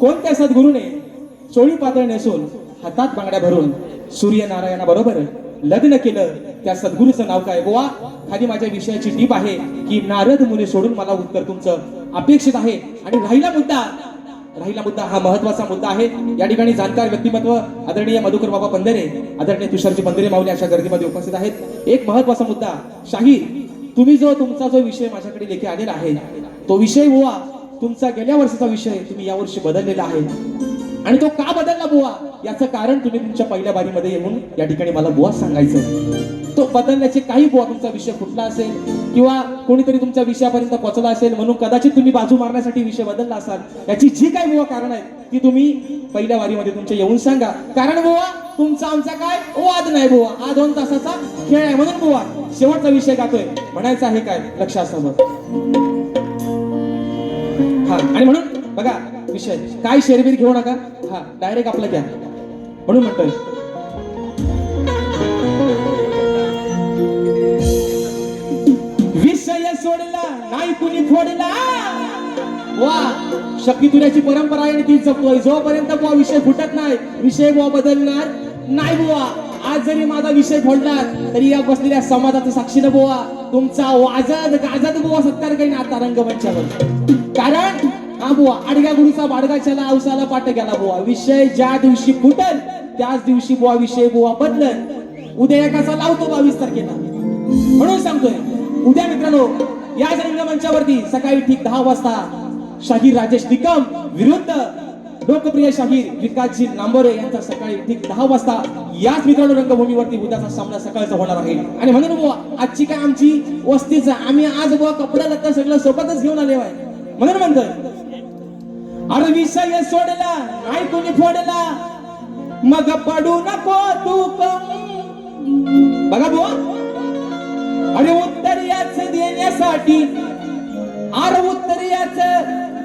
कोणत्या सद्गुरूने चोळी पातळ नेसून हातात बांगड्या भरून सूर्यनारायणा बरोबर लग्न केलं त्या सद्गुरूचं नाव काय? गोवा खाली माझ्या विषयाची टीप आहे की नारद मुने सोडून मला उत्तर तुमचं अपेक्षित आहे. आणि राहिला मुद्दा राहिला मुद्दा हा महत्त्वाचा मुद्दा आहे. या ठिकाणी जाणकार व्यक्तिमत्व आदरणीय मधुकर बाबा पंधरे आदरणीय तुषारजी पंधरे माऊली अशा गर्दीमध्ये उपस्थित आहेत. एक महत्त्वाचा मुद्दा शाहीर तुम्ही जो तुमचा जो विषय माझ्याकडे लेखी आलेला आहे तो विषय गोवा तुमचा गेल्या वर्षीचा विषय तुम्ही यावर्षी बदललेला आहे. आणि तो का बदलला बुवा? याचं कारण तुम्ही तुमच्या पहिल्या बारीमध्ये येऊन या ठिकाणी मला बुवा सांगायचं तो बदलण्याचे काही बुवा तुमचा विषय कुठला असेल किंवा कोणीतरी तुमच्या विषयापर्यंत पोहोचला असेल म्हणून कदाचित तुम्ही बाजू मारण्यासाठी विषय बदलला असाल. याची जी काही बुवा कारण आहेत ती तुम्ही पहिल्या वारीमध्ये तुमच्या येऊन सांगा. कारण बुवा तुमचा आमचा काय? वाद नाही बुवा. हा दोन तासाचा खेळ आहे म्हणून बुवा शेवटचा विषय गातोय. म्हणायचा आहे काय? लक्षात समज हा आणि म्हणून बघा विषय. काय शेरबीर घेऊ नका? हा डायरेक्ट आपलं घ्या. म्हणून म्हणतोय. विषय सोडला नाही कुणी फोडला. वा शक्ती तुऱ्याची परंपरा आहे आणि ती जपतोय. जोपर्यंत बुवा विषय फुटत नाही विषय बुवा बदलणार नाही बुवा. आज जरी माझा विषय फोडला तरी या बसलेल्या समाजाचं साक्षीनं बुवा तुमचा वाजत गाजत बुवा सत्कार करीन आता रंगमंचावर. कारण हा बुवा आडग्या गुरुचा बाडगाच्याला औसाला पाठ गेला बुवा. विषय ज्या दिवशी फुटल त्याच दिवशी बुवा विषय बुवा बदलल. उद्या एकाचा लावतो बावीस तारखेला. म्हणून सांगतोय उद्या मित्रांनो याच रंगमंचावरती सकाळी ठीक दहा वाजता शाहीर राजेश निकम विरुद्ध लोकप्रिय शाहीर विकासजी नांबोरे यांचा सकाळी ठीक दहा वाजता याच मित्रांनो रंगभूमीवरती उद्याचा सामना सकाळचा होणार आहे. आणि म्हणून बुवा आजची काय आमची वस्तीच आम्ही आज बुवा कपडा लत्ता सगळं सोबतच घेऊन आले आहे. म्हणून म्हणतोय अरे विषय सोडला नाही कोणी फोडला मग पडू नको तू कम बघा बुवा अरे उत्तर याच देण्यासाठी अरे उत्तर याच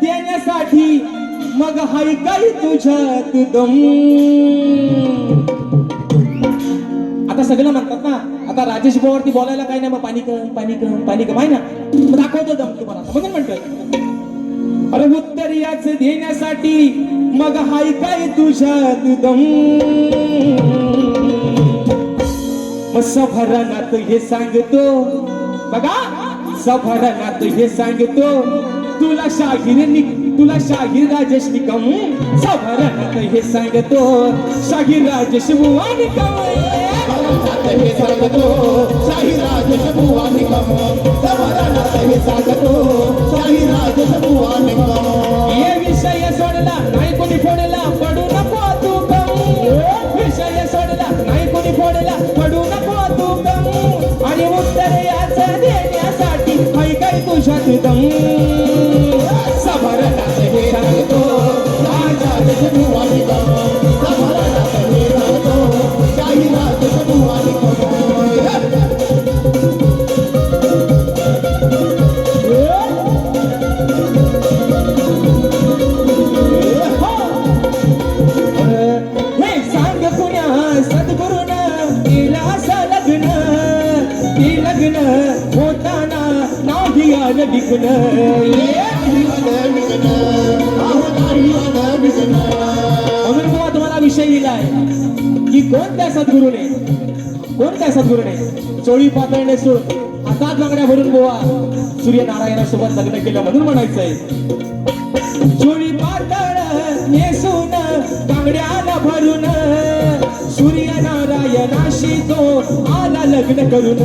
देण्यासाठी मग हाय काही तुझ्यात दम? आता सगळं म्हणतात ना आता राजेश भाऊवरती बोलायला काय नाही मग पाणी कम पाणी कम पाणी कम आहे ना? दाखवतो दम तुम्हाला म्हणून म्हणतोय. अरे उत्तर याच देण्यासाठी मग हाय काय तुझ्यात दम? मग सभारणात हे सांगतो. बघा सभारणात हे सांगतो. तुला शाहीर तुला शाहीर राजेश निकम. सभारणात हे सांगतो. शाहीर राजेश बुवा निकम. हे सांगतो हे सांगतो विषय सोडला नाही कोणी फोडला पडू नको तू कम विषय सोडला नाही कोणी फोडला पडू नको तू कम आणि उत्तर याच देण्यासाठी हाय काही तुझ्यात दम? नाही आलं डिकन म्हणून बुवा तुम्हाला विषय दिलाय. की कोणत्या सद्गुरूने कोणत्या सद्गुरूने चोळी पातळ सोड हातात बांगड्या भरून बुवा सूर्यनारायणासोबत लग्न केलं म्हणून म्हणायचंय. चोळी पातळ नेसून बांगड्याला भरून सूर्यनारायणाशी तो आला लग्न करून.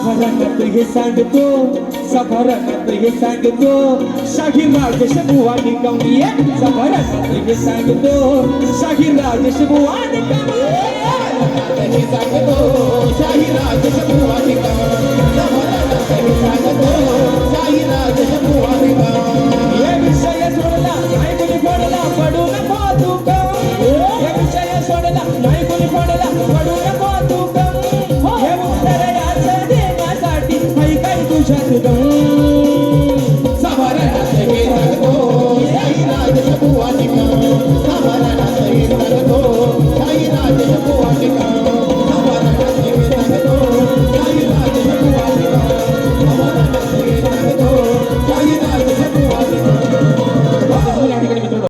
सफरनात हे सांगतो सफरनात हे सांगतो शाहीर राजेश बुवा निकमली सफरनात हे सांगतो शाहीर राजेश बुवा निकमली हे सांगतो पडू